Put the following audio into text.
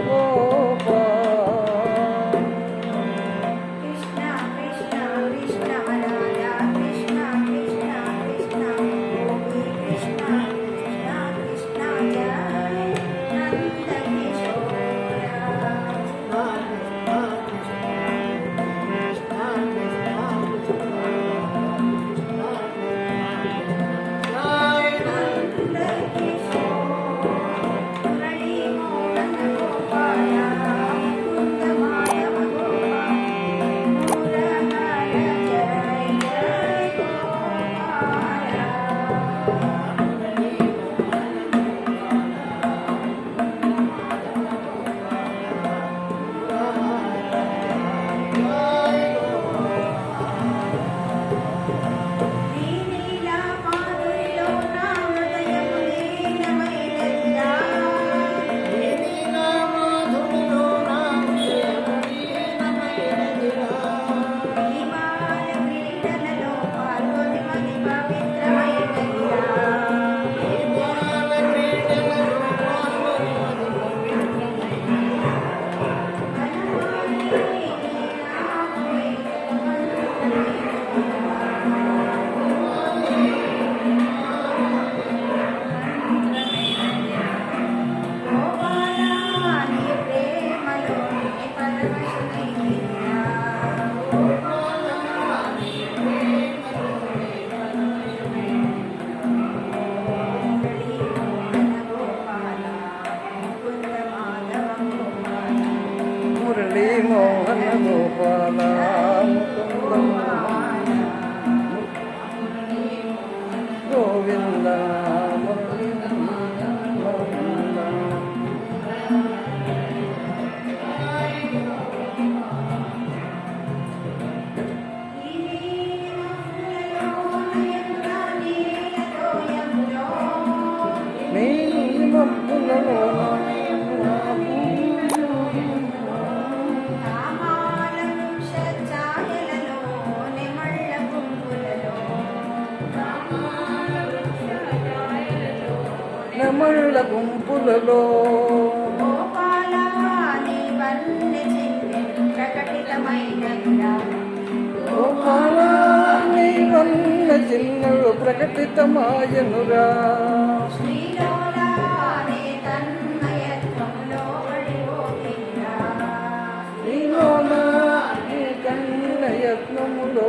Oh. Gopala Govinda రమణుల గుంపులలో. గోపాలాని వల్ల చిన్నడు ప్రకటితమాయనురా. యత్నములో